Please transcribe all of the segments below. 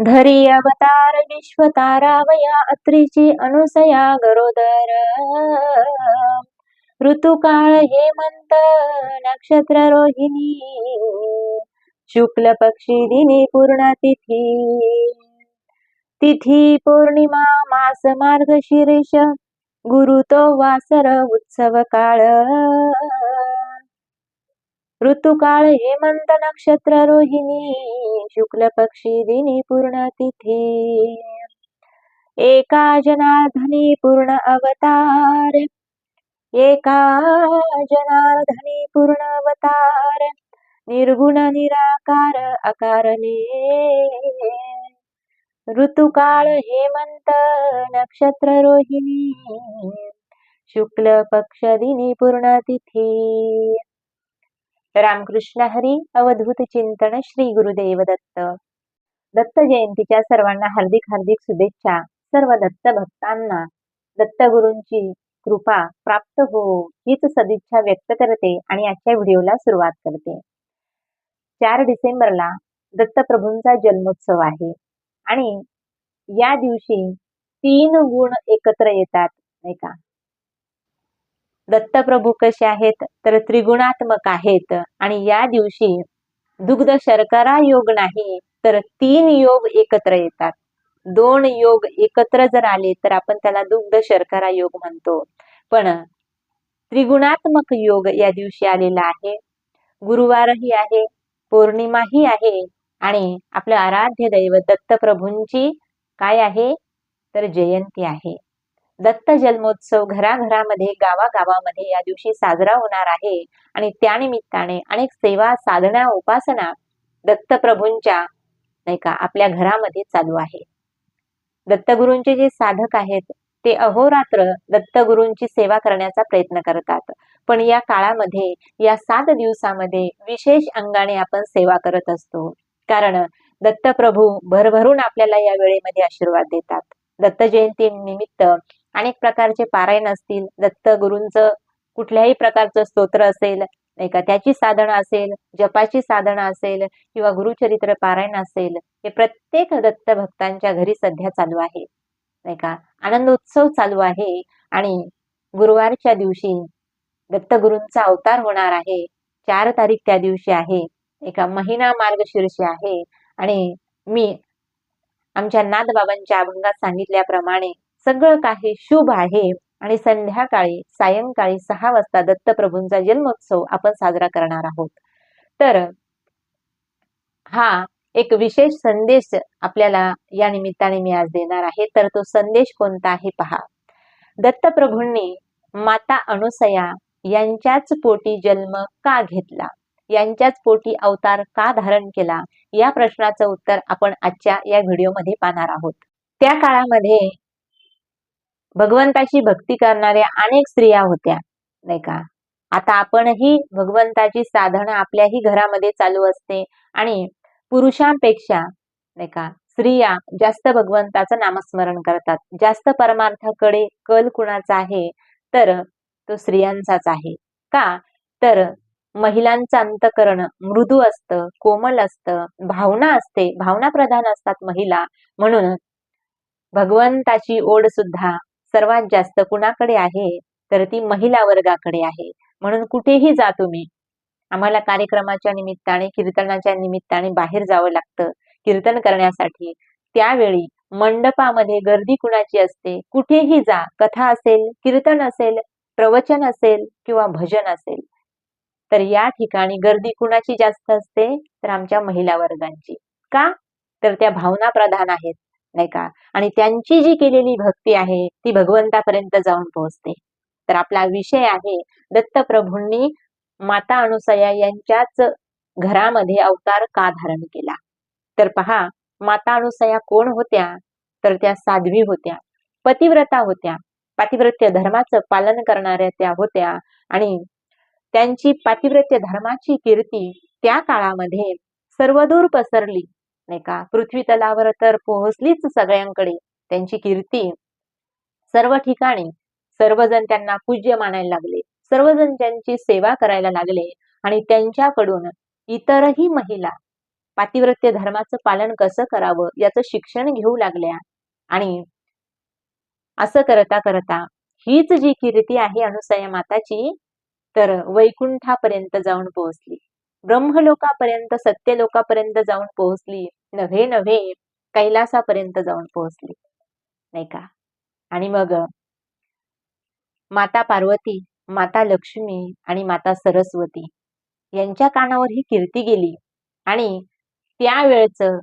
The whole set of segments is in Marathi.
धरी अवतार विश्वतारावया अत्रीची अनुसया गरोदर। ऋतुकाळ हेमंत नक्षत्र रोहिणी। शुक्ल पक्षी दिनी पूर्ण तिथी। तिथी पौर्णिमा मास मार्ग शिरीष गुरु तो वासर उत्सव काळ। ऋतुकाळ हेमंत नक्षत्र रोहिणी शुक्ल पक्षी दिनी पूर्ण तिथी. एका जनार्दनी पूर्ण अवतार एका जनार्दनी पूर्ण अवतार निर्गुण निराकार अकारणे. ऋतुकाळ हेमंत नक्षत्र रोहिणी शुक्ल पक्ष दिनी पूर्ण तिथी. रामकृष्ण हरी अवधूत चिंतन श्री गुरुदेव दत्त. दत्त जयंतीच्या सर्वांना हार्दिक हार्दिक शुभेच्छा. सर्व दत्त भक्तांना दत्तगुरूंची कृपा प्राप्त हो हीच सदिच्छा व्यक्त करते आणि आजच्या व्हिडिओला सुरुवात करते. चार डिसेंबरला दत्तप्रभूंचा जन्मोत्सव आहे आणि या दिवशी तीन गुण एकत्र येतात नाही का? दत्तप्रभू कसे आहेत? तर त्रिगुणात्मक आहेत. आणि या दिवशी दुग्ध शर्करा योग नाही तर तीन योग एकत्र येतात. दोन योग एकत्र जर आले तर आपण त्याला दुग्ध शर्करा योग म्हणतो. पण त्रिगुणात्मक योग या दिवशी आलेला आहे. गुरुवारही आहे पौर्णिमाही आहे. आणि आपलं आराध्य दैवत दत्तप्रभूंची काय आहे? तर जयंती आहे. दत्त जन्मोत्सव घराघरामध्ये गावागावामध्ये या दिवशी साजरा होणार आहे. आणि त्यानिमित्ताने अनेक सेवा साधना उपासना दत्तप्रभूंच्या नाही का आपल्या घरामध्ये चालू आहे. दत्तगुरूंचे जे साधक आहेत ते अहोरात्र दत्तगुरूंची सेवा करण्याचा प्रयत्न करतात. पण या काळामध्ये या सात दिवसामध्ये विशेष अंगाने आपण सेवा करत असतो. कारण दत्तप्रभू भरभरून आपल्याला या वेळेमध्ये आशीर्वाद देतात. दत्त जयंती निमित्त अनेक प्रकारचे पारायण असतील. दत्तगुरूंचं कुठल्याही प्रकारचं स्तोत्र असेल नाही का त्याची साधनं असेल जपाची साधनं असेल किंवा गुरुचरित्र पारायण असेल हे प्रत्येक दत्त भक्तांच्या घरी सध्या चालू आहे. नाही का? आनंद उत्सव चालू आहे आणि गुरुवारच्या दिवशी दत्तगुरूंचा अवतार होणार आहे. चार तारीख त्या दिवशी आहे. एका महिना मार्गशीर्ष आहे. आणि मी आमच्या नाथबाबांच्या अभंगात सांगितल्याप्रमाणे सगळं काही शुभ आहे. आणि संध्याकाळी सायंकाळी सहा वाजता दत्तप्रभूंचा जन्मोत्सव आपण साजरा करणार आहोत. तर हा एक विशेष संदेश आपल्याला या निमित्ताने मी आज देणार आहे. तर तो संदेश कोणता आहे पहा. दत्तप्रभूंनी माता अनुसया यांच्याच पोटी जन्म का घेतला? यांच्याच पोटी अवतार का धारण केला? या प्रश्नाचं उत्तर आपण आजच्या या व्हिडिओमध्ये पाहणार आहोत. त्या काळामध्ये भगवंताची भक्ती करणाऱ्या अनेक स्त्रिया होत्या नाही का? आता आपणही भगवंताची साधना आपल्याही घरामध्ये चालू असते आणि पुरुषांपेक्षा नाही का स्त्रिया जास्त भगवंताचं नामस्मरण करतात. जास्त परमार्थाकडे कल कुणाचा आहे तर तो स्त्रियांचाच आहे. का? तर महिलांचं अंतकरण मृदू असतं कोमल असतं भावना असते भावना प्रधान असतात महिला. म्हणून भगवंताची ओढ सुद्धा सर्वात जास्त कुणाकडे आहे तर ती महिला वर्गाकडे आहे. म्हणून कुठेही जा तुम्ही. आम्हाला कार्यक्रमाच्या निमित्ताने कीर्तनाच्या निमित्ताने बाहेर जावं लागतं. कीर्तन करण्यासाठी. त्यावेळी मंडपामध्ये गर्दी कुणाची असते? कुठेही जा. कथा असेल कीर्तन असेल प्रवचन असेल किंवा भजन असेल. तर या ठिकाणी गर्दी कुणाची जास्त असते? तर आमच्या महिला वर्गांची. का? तर त्या भावना प्रधान आहेत. नाही का? आणि त्यांची जी केलेली भक्ती आहे ती भगवंतापर्यंत जाऊन पोहोचते. तर आपला विषय आहे दत्तप्रभूंनी माता अनुसया यांच्याच घरामध्ये अवतार का धारण केला? तर पहा माता अनुसया कोण होत्या? तर त्या साध्वी होत्या पतिव्रता होत्या पातिव्रत्य धर्माचं पालन करणाऱ्या त्या होत्या आणि त्यांची पातिव्रत्य धर्माची कीर्ती त्या काळामध्ये सर्वदूर पसरली. नाही का? पृथ्वी तलावर तर पोहोचलीच सगळ्यांकडे त्यांची कीर्ती. सर्व ठिकाणी सर्वजण त्यांना पूज्य मानायला लागले. सर्वजण त्यांची सेवा करायला लागले आणि त्यांच्याकडून इतरही महिला पातिव्रत्य धर्माचं पालन कसं करावं याचं शिक्षण घेऊ लागल्या आणि असं करता करता हीच जी कीर्ती आहे अनुसया माताची तर वैकुंठापर्यंत जाऊन पोहोचली. ब्रह्मलोकापर्यंत सत्यलोकापर्यंत जाऊन पोहोचली. नव्हे नव्हे कैलासापर्यंत जाऊन पोहोचली नाही का? आणि मग माता पार्वती माता लक्ष्मी आणि माता सरस्वती यांच्या कानावर ही कीर्ती गेली आणि त्यावेळचं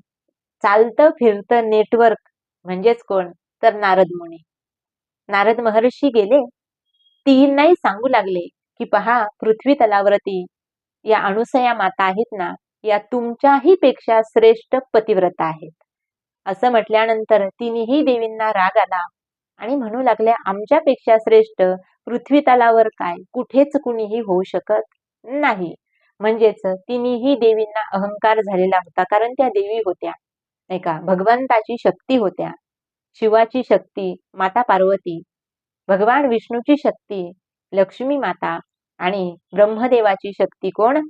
चालतं फिरतं नेटवर्क म्हणजेच कोण? तर नारद मुनी. नारद महर्षी गेले. तिहींनाही सांगू लागले की पहा पृथ्वी तलावरती या अनुसया माता आहेत ना या तुमच्याही पेक्षा श्रेष्ठ पतिव्रता आहेत. असं म्हटल्यानंतर तिन्ही देवींना राग आला आणि म्हणू लागल्या आमच्यापेक्षा श्रेष्ठ पृथ्वी तलावर काय? कुठेच कुणीही होऊ शकत नाही. म्हणजेच तिन्ही देवींना अहंकार झालेला होता कारण त्या देवी होत्या. नाही का? भगवंताची शक्ती होत्या. शिवाची शक्ती माता पार्वती भगवान विष्णूची शक्ती लक्ष्मी माता आणि ब्रह्मदेवाची शक्ती कोण?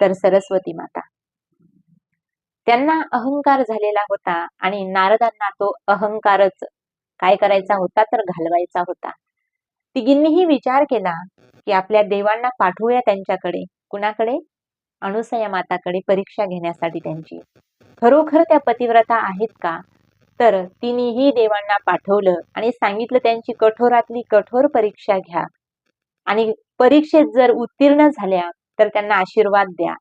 तर सरस्वती माता. त्यांना अहंकार झालेला होता आणि नारदांना तो अहंकारच काय करायचा होता तर घालवायचा होता. तिघींनीही विचार केला की आपल्या देवांना पाठवूया त्यांच्याकडे. कुणाकडे? अनुसया माताकडे परीक्षा घेण्यासाठी त्यांची. खरोखर त्या पतिव्रता आहेत का? तर तिनेही देवांना पाठवलं आणि सांगितलं त्यांची कठोरातली कठोर परीक्षा घ्या. आणि परीक्षेत जर उत्तीर्ण झाल्या तर त्यांना आशीर्वाद द्या.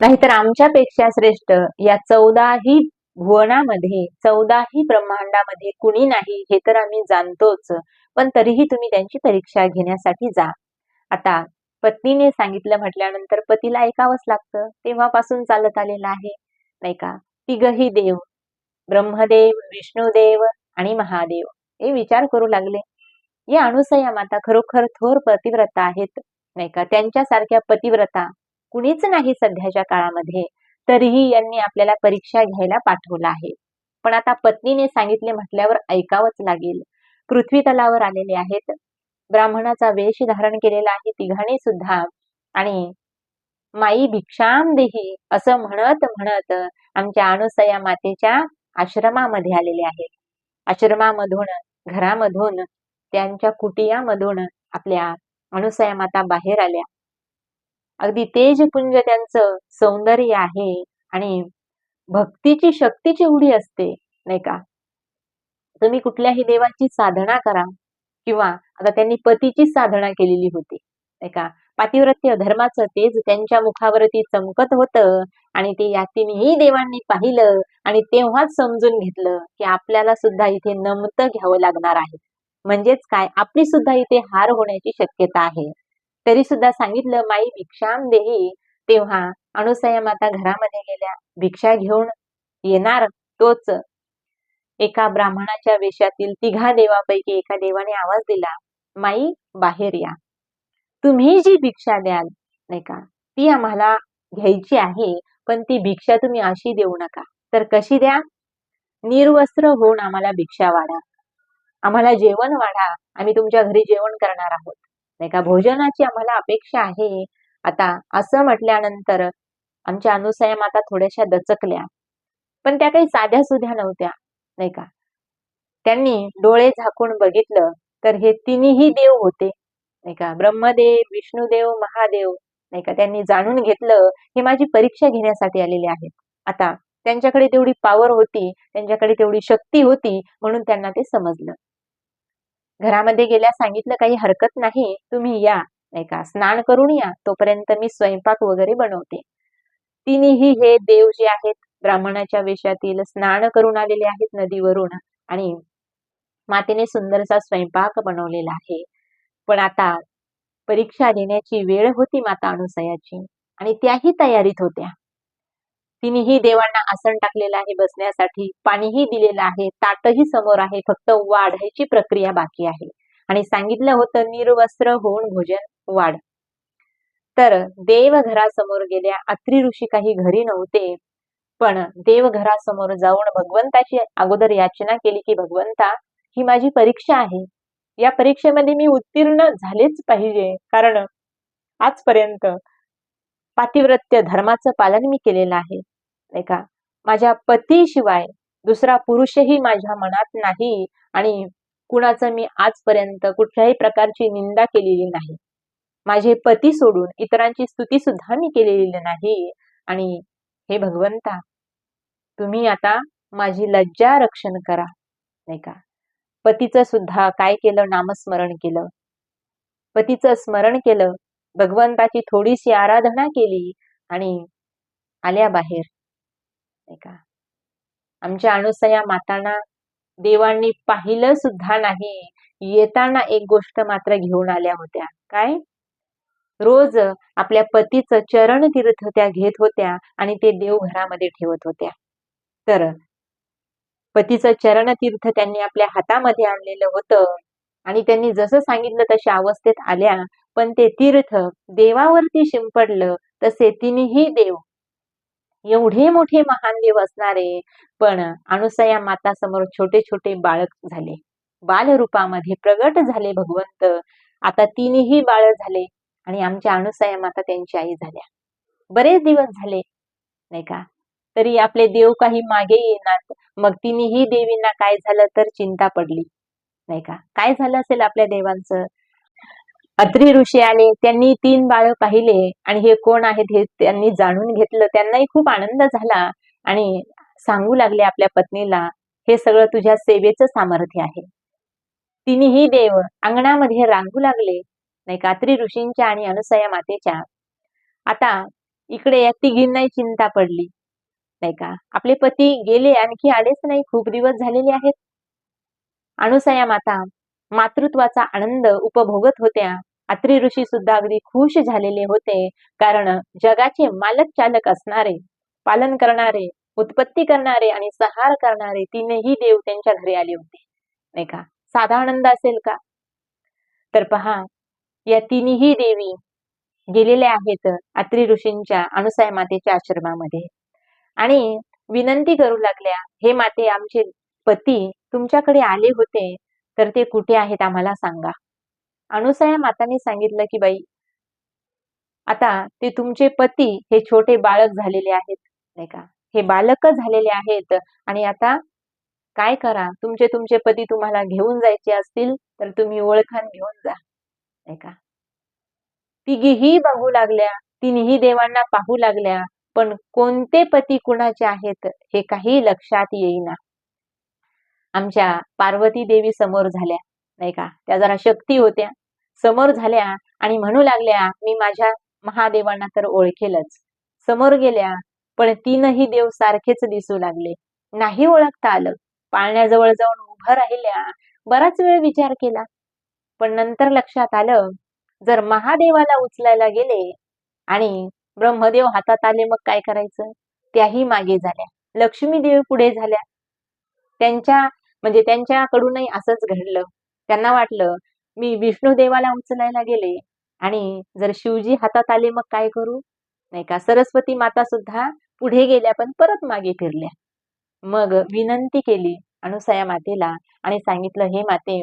नाहीतर आमच्यापेक्षा श्रेष्ठ या चौदाही भुवनामध्ये चौदाही ब्रह्मांडामध्ये कुणी नाही हे तर आम्ही जाणतोच. पण तरीही तुम्ही त्यांची परीक्षा घेण्यासाठी जा. आता पत्नीने सांगितलं म्हटल्यानंतर पतीला ऐकावंच लागतं. तेव्हापासून चालत आलेलं आहे. नाही का? तिघही देव. ब्रह्मदेव विष्णुदेव आणि महादेव. हे विचार करू लागले. या अनुसया माता खरोखर थोर पतिव्रता आहेत. नाही का? त्यांच्यासारख्या पतिव्रता कुणीच नाही सध्याच्या काळामध्ये. तरीही यांनी आपल्याला परीक्षा घ्यायला पाठवलं आहे. पण आता पत्नीने सांगितले म्हटल्यावर ऐकावंच लागेल. पृथ्वी तलावर आलेले आहेत. ब्राह्मणाचा वेश धारण केलेला आहे तिघाणी सुद्धा. आणि माई भिक्षाम देही असं म्हणत म्हणत आमच्या अनुसया मातेच्या आश्रमामध्ये आलेले आहेत. आश्रमामधून घरामधून त्यांच्या कुटियामधून आपल्या अनुसया माता बाहेर आल्या. अगदी तेजपुंज त्यांचं सौंदर्य आहे आणि भक्तीची शक्तीची उडी असते नाही का? तुम्ही कुठल्याही देवाची साधना करा किंवा आता त्यांनी पतीची साधना केलेली होती नाही का? पातिव्रत्य धर्माचं तेज त्यांच्या मुखावरती चमकत होतं आणि ते या तिन्ही देवांनी पाहिलं आणि तेव्हाच समजून घेतलं की आपल्याला सुद्धा इथे नमतं घ्यावं लागणार आहे. म्हणजेच काय? आपली सुद्धा इथे हार होण्याची शक्यता आहे. तरी सुद्धा सांगितलं माई भिक्षाम देही. तेव्हा अनुसया माता घरामध्ये गेल्या. भिक्षा घेऊन येणार तोच. एका ब्राह्मणाच्या वेशातील तिघा देवापैकी एका देवाने आवाज दिला माई बाहेर या. तुम्ही जी भिक्षा द्याल नाही का ती आम्हाला घ्यायची आहे पण ती भिक्षा तुम्ही अशी देऊ नका. तर कशी द्या? निर्वस्त्र होऊन आम्हाला भिक्षा वाढा. आम्हाला जेवण वाढा. आम्ही तुमच्या घरी जेवण करणार आहोत. नाही का? भोजनाची आम्हाला अपेक्षा आहे. आता असं म्हटल्यानंतर आमच्या अनुसया माता थोड्याशा दचकल्या. पण त्या काही साध्या सुध्या नव्हत्या नाही का? त्यांनी डोळे झाकून बघितलं तर हे तिन्ही देव होते नाही का? ब्रह्मदेव विष्णुदेव महादेव नाही का? त्यांनी जाणून घेतलं हे माझी परीक्षा घेण्यासाठी आलेले आहेत. आता त्यांच्याकडे तेवढी पावर होती त्यांच्याकडे तेवढी शक्ती होती म्हणून त्यांना ते समजलं. घरामध्ये गेल्या सांगितलं काही हरकत नाही तुम्ही या. नाही का? स्नान करून या. तोपर्यंत मी स्वयंपाक वगैरे बनवते. तिन्ही हे देव जे आहेत ब्राह्मणाच्या वेशातील स्नान करून आलेले आहेत नदीवरून आणि मातेने सुंदरसा स्वयंपाक बनवलेला आहे. पण आता परीक्षा देण्याची वेळ होती माता अनुसयाची आणि त्याही तयारीत होत्या. तिनेही देवांना आसन टाकलेलं आहे बसण्यासाठी पाणीही दिलेलं आहे ताटही समोर आहे फक्त वाढायची प्रक्रिया बाकी आहे. आणि सांगितलं होतं निर्वस्त्र होऊन भोजन वाढ. तर देवघरासमोर गेल्या अत्री ऋषी काही घरी नव्हते पण देवघरासमोर जाऊन भगवंताची अगोदर याचना केली की भगवंता ही माझी परीक्षा आहे. या परीक्षेमध्ये मी उत्तीर्ण झालेच पाहिजे. कारण आजपर्यंत पातिव्रत्य धर्माचं पालन मी केलेलं आहे. नाही का? माझ्या पतीशिवाय दुसरा पुरुषही माझ्या मनात नाही आणि कुणाचं मी आजपर्यंत कुठल्याही प्रकारची निंदा केलेली नाही. माझे पती सोडून इतरांची स्तुती सुद्धा मी केलेली नाही आणि हे भगवंता तुम्ही आता माझी लज्जा रक्षण करा. नाही का? पतीचं सुद्धा काय केलं? नामस्मरण केलं. पतीचं स्मरण केलं. भगवंताची थोडीशी आराधना केली आणि आल्या बाहेर. नाही का? आमच्या अनुसया मातांना देवांनी पाहिलं सुद्धा नाही. येताना एक गोष्ट मात्र घेऊन आल्या होत्या. काय? रोज आपल्या पतीचं चरण तीर्थ त्या घेत होत्या आणि ते देवघरामध्ये ठेवत होत्या. तर पतीचं चरण तीर्थ त्यांनी आपल्या हातामध्ये आणलेलं होतं आणि त्यांनी जसं सांगितलं तशा अवस्थेत आल्या पण ते तीर्थ देवावरती शिंपडलं तसे तिन्ही देव. एवढे मोठे महान देव असणारे पण अनुसया माता समोर छोटे छोटे बाळक झाले. बालरूपामध्ये प्रगट झाले भगवंत. आता तिन्ही बाळ झाले आणि आमच्या अनुसया माता त्यांची आई झाल्या. बरेच दिवस झाले नाही का? तरी आपले देव काही मागे येणार मग तिन्ही देवींना काय झालं तर चिंता पडली नाही का? काय झालं असेल आपल्या देवांचं? अत्री ऋषी आले त्यांनी तीन बाळ पाहिले आणि हे कोण आहेत हे त्यांनी जाणून घेतलं. त्यांनाही खूप आनंद झाला आणि सांगू लागले आपल्या पत्नीला हे सगळं तुझ्या सेवेचं सामर्थ्य आहे. तिनेही देव अंगणामध्ये रांगू लागले नाही कात्री ऋषींच्या आणि अनुसया मातेच्या. आता इकडे या तिघींनाही चिंता पडली नाही का? आपले पती गेले आणखी आलेच नाही खूप दिवस झालेले आहेत. अनुसया माता मातृत्वाचा आनंद उपभोगत होत्या. अत्री ऋषी सुद्धा अगदी खुश झालेले होते. कारण जगाचे मालक चालक असणारे पालन करणारे उत्पत्ती करणारे आणि सहार करणारे तीनही देव त्यांच्या घरी आले होते. नाही का? साधा आनंद असेल का? तर पहा या तिन्ही देवी गेलेल्या आहेत अत्री ऋषींच्या अनुसाय मातेच्या आश्रमामध्ये. आणि विनंती करू लागल्या हे माते आमचे पती तुमच्याकडे आले होते तर ते कुठे आहेत? आम्हाला सांगा. अनुसया माताने सांगितलं की बाई आता ते तुमचे पती हे छोटे बाळक झालेले आहेत नाही का? हे बालक झालेले आहेत आणि आता काय करा? तुमचे तुमचे पती तुम्हाला घेऊन जायचे असतील तर तुम्ही ओळखान घेऊन जा नाही का? तिघीही बघू लागल्या तिन्ही देवांना पाहू लागल्या पण कोणते पती कुणाचे आहेत हे काही लक्षात येईना. आमच्या पार्वती देवी समोर झाल्या. नाही का? त्या जरा शक्ती होत्या. समोर झाल्या आणि म्हणू लागल्या मी माझ्या महादेवांना तर ओळखेलच. समोर गेल्या पण तीनही देव सारखेच दिसू लागले. नाही ओळखता आलं. पाळण्याजवळ जाऊन उभं राहिल्या बराच वेळ विचार केला. पण नंतर लक्षात आलं जर महादेवाला उचलायला गेले आणि ब्रह्मदेव हातात आले मग काय करायचं? त्याही मागे झाल्या. लक्ष्मीदेवी पुढे झाल्या. त्यांच्या म्हणजे त्यांच्याकडूनही असंच घडलं. त्यांना वाटलं मी विष्णू देवाला उचलायला गेले आणि जर शिवजी हातात आले मग काय करू? नाही का? सरस्वती माता सुद्धा पुढे गेल्या पण परत मागे फिरल्या. मग विनंती केली अनुसया मातेला आणि सांगितलं हे माते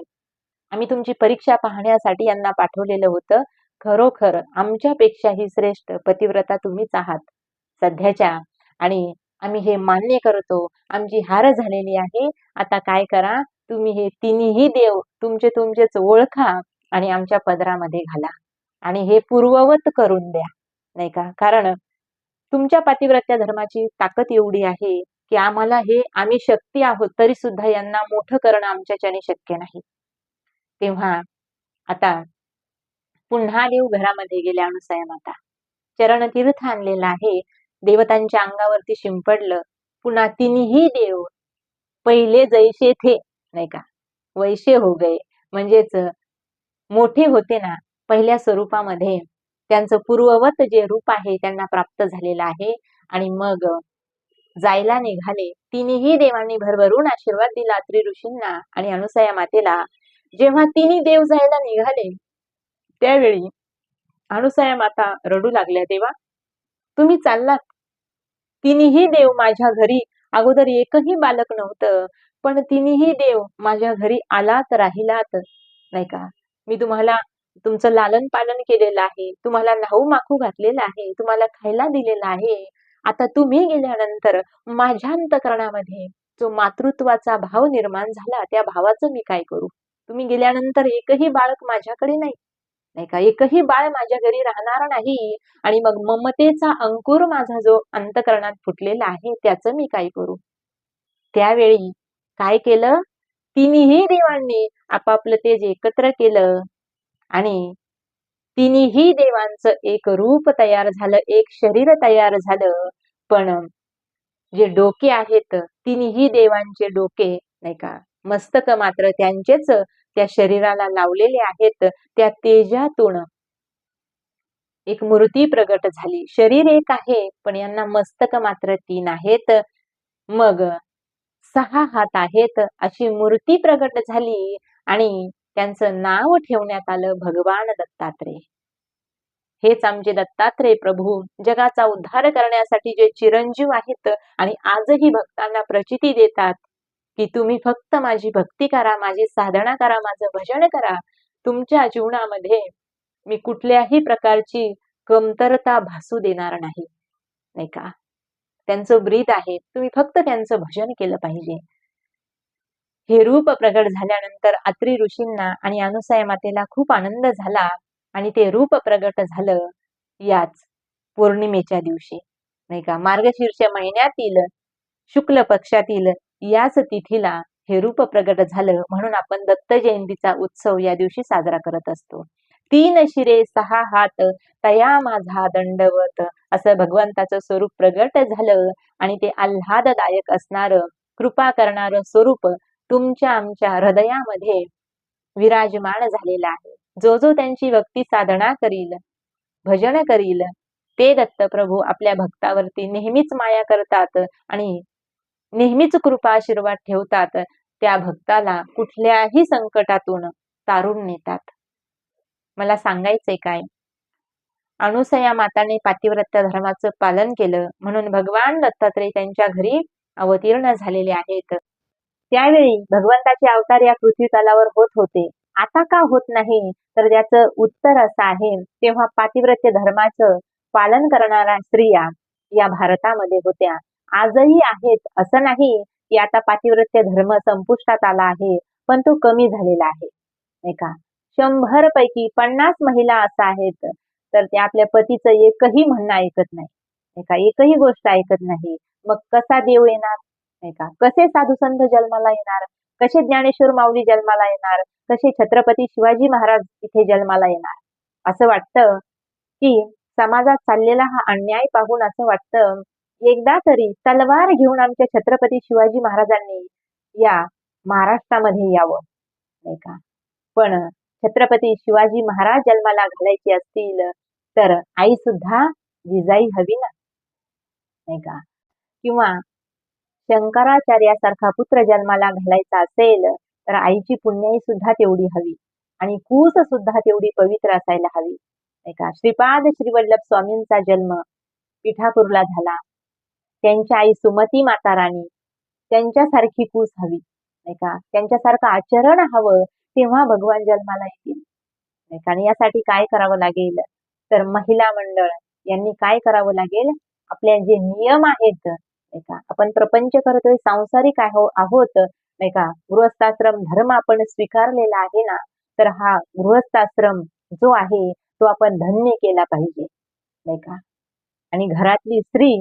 आम्ही तुमची परीक्षा पाहण्यासाठी यांना पाठवलेलं होतं. खरोखर आमच्यापेक्षाही श्रेष्ठ पतिव्रता तुम्हीच आहात. सध्याच्या आणि आम्ही हे मान्य करतो. आमची हार झालेली आहे. आता काय करा? तुम्ही हे तिन्ही देव तुमचे तुमचेच ओळखा आणि आमच्या पदरामध्ये घाला. आणि हे पूर्ववत करून द्या नाही का? कारण तुमच्या पातिव्रत्या धर्माची ताकद एवढी आहे की आम्हाला हे आम्ही शक्ती आहोत तरी सुद्धा यांना मोठं करणं आमच्याच्याने शक्य नाही. तेव्हा आता पुन्हा देव घरामध्ये गेल्या अनुसया माता. चरण तीर्थ आणलेला आहे देवतांच्या अंगावरती शिंपडलं पुन्हा तिन्ही देव पहिले जैसे थे. नाही का? वैशे हो गए. म्हणजेच मोठे होते ना पहिल्या स्वरूपामध्ये त्यांचं पूर्ववत जे रूप आहे त्यांना प्राप्त झालेलं आहे. आणि मग जायला निघाले. तिन्ही देवांनी भरभरून आशीर्वाद दिला त्रि ऋषींना आणि अनुसया मातेला. जेव्हा तिन्ही देव जायला निघाले त्यावेळी अनुसया माता रडू लागल्या देवा तुम्ही चाललात. तिन्ही देव माझ्या घरी अगोदर एकही बालक नव्हतं. पण तिनेही देव माझ्या घरी आलात राहिलात नाही का? मी तुम्हाला तुमचं लालन पालन केलेलं आहे तुम्हाला नाहू माखू घातलेलं आहे तुम्हाला खायला दिलेलं आहे. आता तुम्ही गेल्यानंतर माझ्या अंतकरणामध्ये जो मातृत्वाचा भाव निर्माण झाला त्या भावाचं मी काय करू? तुम्ही गेल्यानंतर एकही बाळक माझ्याकडे नाही नाही का? एकही बाळ माझ्या घरी राहणार नाही आणि मग ममतेचा अंकुर माझा जो अंतकरणात फुटलेला आहे त्याचं मी काय करू? त्यावेळी काय केलं? तिन्ही देवांनी आपापलं तेज एकत्र केलं. आणि तिन्ही देवांचं एक रूप तयार झालं एक शरीर तयार झालं. पण जे डोके आहेत तिन्ही देवांचे डोके नाही का मस्तक मात्र त्यांचेच त्या शरीराला लावलेले आहेत त्या तेजातून एक मूर्ती प्रगट झाली. शरीर एक आहे पण यांना मस्तक मात्र तीन आहेत. मग सहा हात आहेत अशी मूर्ती प्रगट झाली आणि त्यांचं नाव ठेवण्यात आलं भगवान दत्तात्रय. हेच आमचे दत्तात्रय प्रभू जगाचा उद्धार करण्यासाठी जे चिरंजीव आहेत आणि आजही भक्तांना प्रचिती देतात की तुम्ही फक्त माझी भक्ती करा माझी साधना करा माझं भजन करा. तुमच्या जीवनामध्ये मी कुठल्याही प्रकारची कमतरता भासू देणार नाही. नाही का? त्यांचं ब्रीत आहे. तुम्ही फक्त त्यांचं भजन केलं पाहिजे. हे रूप प्रगट झाल्यानंतर अत्री ऋषींना आणि अनुसया मातेला खूप आनंद झाला आणि ते रूप प्रगट झालं याच पौर्णिमेच्या दिवशी. नाही का? मार्गशीर्ष महिन्यातील शुक्ल पक्षातील याच तिथीला हे रूप प्रगट झालं म्हणून आपण दत्त जयंतीचा उत्सव या दिवशी साजरा करत असतो. तीन शिरे सहा हात तया माझा दंडवत. असं भगवंताचं स्वरूप प्रगट झालं आणि ते आल्हाददायक असणार. कृपा करणार स्वरूप तुमच्या आमच्या हृदयामध्ये विराजमान झालेला आहे. जो जो त्यांची भक्ती साधना करील भजन करील ते दत्त प्रभू आपल्या भक्तावरती नेहमीच माया करतात आणि नेहमीच कृपा आशीर्वाद ठेवतात. त्या भक्ताला कुठल्याही संकटातून तारून नेतात. मला सांगायचंय काय? अनुसया माताने पातिव्रत्य धर्माचं पालन केलं. म्हणून भगवान दत्तात्रय त्यांच्या घरी अवतीर्ण झालेले आहेत. त्यावेळी भगवंताचे अवतार या पृथ्वीतलावर होत होते. आता का होत नाही? तर त्याचं उत्तर असं आहे तेव्हा पातिव्रत्य धर्माचं पालन करणाऱ्या स्त्रिया या भारतामध्ये होत्या. आजही आहेत. असं नाही की आता पातिव्रत्य धर्म संपुष्टात आला आहे पण तो कमी झालेला आहे. नाही का? शंभर पैकी पन्नास महिला असं आहेत तर ते आपल्या पतीचं एकही म्हणणं ऐकत नाही. नाही का? एकही गोष्ट ऐकत नाही. मग कसा देव येणार? नाही का? कसे साधू संत जन्माला येणार? कसे ज्ञानेश्वर माऊली जन्माला येणार? कसे छत्रपती शिवाजी महाराज इथे जन्माला येणार? असं वाटतं की समाजात चाललेला हा अन्याय पाहून असं वाटतं एकदा तरी तलवार घेऊन आमच्या छत्रपती शिवाजी महाराजांनी या महाराष्ट्रामध्ये यावं. नाही का? पण छत्रपती शिवाजी महाराज जन्माला घालायचे असतील तर आई सुद्धा जिजाई हवी ना? नाही का? किंवा शंकराचार्यासारखा पुत्र जन्माला घालायचा असेल तर आईची पुण्याई सुद्धा तेवढी हवी आणि कूस सुद्धा तेवढी पवित्र असायला हवी. नाही का? श्रीपाद श्रीवल्लभ स्वामींचा जन्म पिठापूरला झाला. त्यांच्या आई सुमती माता राणी. त्यांच्यासारखी कूस हवी. नाही का? त्यांच्यासारखं आचरण हवं. तेव्हा भगवान जन्माला येतील. आणि यासाठी काय करावं लागेल? तर महिला मंडळ यांनी काय करावं लागेल? आपल्या जे नियम आहेत नाही का? आपण प्रपंच करतोय सांसारिक आहोत नाही का? गृहस्थाश्रम धर्म आपण स्वीकारलेला आहे ना? तर हा गृहस्थाश्रम जो आहे तो आपण धन्य केला पाहिजे नाही का? आणि घरातली स्त्री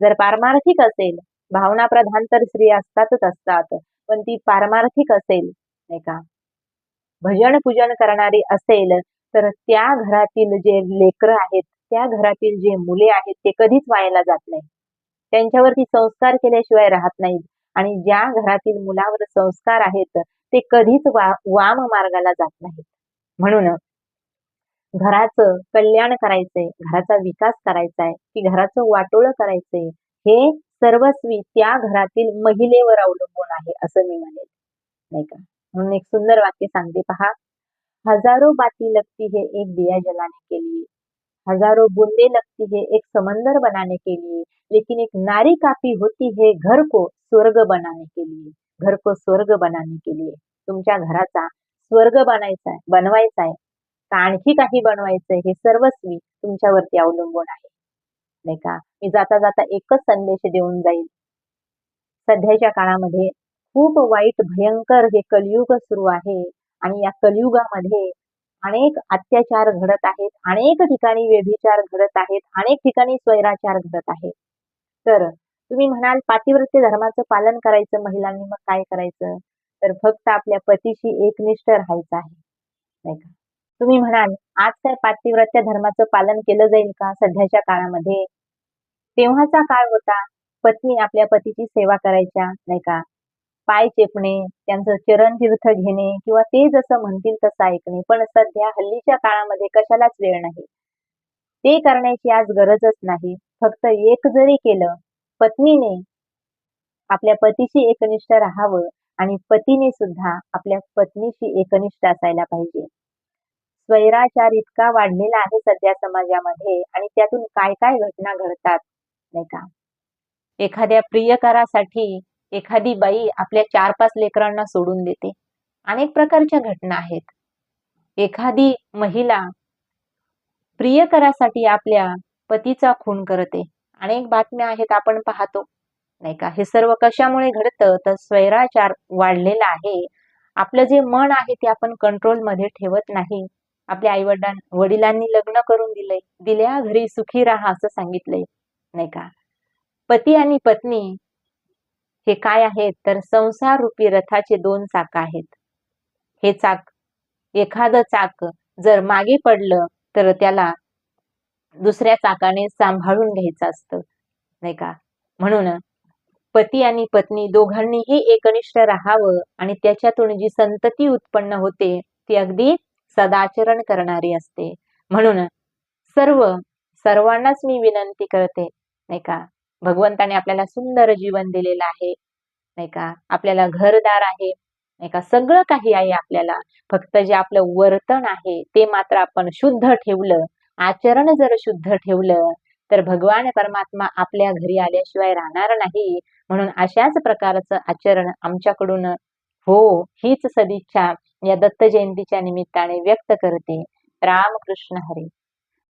जर पारमार्थिक असेल भावना प्रधान तर स्त्री असतातच असतात पण ती पारमार्थिक असेल नाही का? भजन पूजन करणारी असेल तर त्या घरातील जे लेकर आहेत त्या घरातील जे मुले आहेत ते कधीच वायाला जात नाही त्यांच्यावरती संस्कार केल्याशिवाय राहत नाहीत. आणि ज्या घरातील मुलावर संस्कार आहेत ते कधीच वा वाम मार्गाला जात नाहीत. म्हणून घराचं कल्याण करायचंय घराचा विकास करायचा आहे की घराचं वाटोळ करायचंय हे सर्वस्वी त्या घरातील महिलेवर अवलंबून आहे असं मी म्हणेन. नाही का? म्हणून एक सुंदर वाक्य सांगते. पहा. हजारो बाती लगती है एक दिया जलाने के लिए हजारो बूंदे लगती है एक समंदर बनाने के लिए लेकिन एक नारी काफी होती है घर को स्वर्ग बनाने के लिए घर को स्वर्ग बनाने के लिए. तुमच्या घराचा स्वर्ग बनायचा आहे बनवायचा आहे. का आणखी काही बनवायचंय हे सर्वस्वी तुमच्यावरती अवलंबून आहे. नाही का? मी जाता जाता एकच संदेश देऊन जाईल. सध्याच्या काळामध्ये खूप वाईट भयंकर हे कलियुग सुरू आहे. आणि या कलियुगामध्ये अनेक अत्याचार घडत आहेत. अनेक ठिकाणी व्यभिचार घडत आहेत. अनेक ठिकाणी स्वैराचार घडत आहेत. तर तुम्ही म्हणाल पातिव्रत्य धर्माचं पालन करायचं महिलांनी मग काय करायचं? तर फक्त आपल्या पतीशी एकनिष्ठ राहायचं आहे. नाही का? तुम्ही म्हणाल आज काय पातिव्रत्य धर्माचं पालन केलं जाईल का सध्याच्या काळामध्ये? तेव्हाचा काळ होता. पत्नी आपल्या पतीची सेवा करायच्या नाही का? पाय चेपणे त्यांचं चरण तीर्थ घेणे किंवा ते जसं म्हणतील तसं ऐकणे. पण सध्या हल्लीच्या काळामध्ये कशालाच वेळ नाही. ते करण्याची आज गरजच नाही. फक्त एक जरी केलं पत्नीने आपल्या पतीशी एकनिष्ठ राहावं आणि पतीने सुद्धा आपल्या पत्नीशी एकनिष्ठ असायला पाहिजे. स्वैराचार इतका वाढलेला आहे सध्या समाजामध्ये आणि त्यातून काय काय घटना घडतात नाही का? एखाद्या प्रियकरासाठी एखादी बाई आपल्या चार पाच लेकरांना सोडून देते. अनेक प्रकारच्या घटना आहेत. एखादी महिला प्रियकरासाठी आपल्या पतीचा खून करते. अनेक बातम्या आहेत आपण पाहतो. नाही का? हे सर्व कशामुळे घडतं? तर स्वैराचार वाढलेला आहे. आपलं जे मन आहे ते आपण कंट्रोलमध्ये ठेवत नाही. आपल्या आई वडिलांनी लग्न करून दिलंय. दिल्या घरी सुखी राहा असं सांगितलंय. नाही का? पती आणि पत्नी हे काय आहेत? तर संसार रूपी रथाचे दोन चाक आहेत. हे चाक एखादं चाक जर मागे पडलं तर त्याला दुसऱ्या चाकाने सांभाळून घ्यायचं असतं नाही का? म्हणून पती आणि पत्नी दोघांनीही एकनिष्ठ राहावं आणि त्याच्यातून जी संतती उत्पन्न होते ती अगदी सदाचरण करणारी असते. म्हणून सर्व सर्वांनाच मी विनंती करते नाही का? भगवंताने आपल्याला सुंदर जीवन दिलेलं आहे नाही का? आपल्याला घरदार आहे नाही का? सगळं काही आहे आपल्याला. फक्त जे आपलं वर्तन आहे ते मात्र आपण शुद्ध ठेवलं आचरण जर शुद्ध ठेवलं तर भगवान परमात्मा आपल्या घरी आल्याशिवाय राहणार नाही. म्हणून अशाच प्रकारचं आचरण आमच्याकडून हो हीच सदिच्छा या दत्त जयंतीच्या निमित्ताने व्यक्त करते. रामकृष्ण हरी.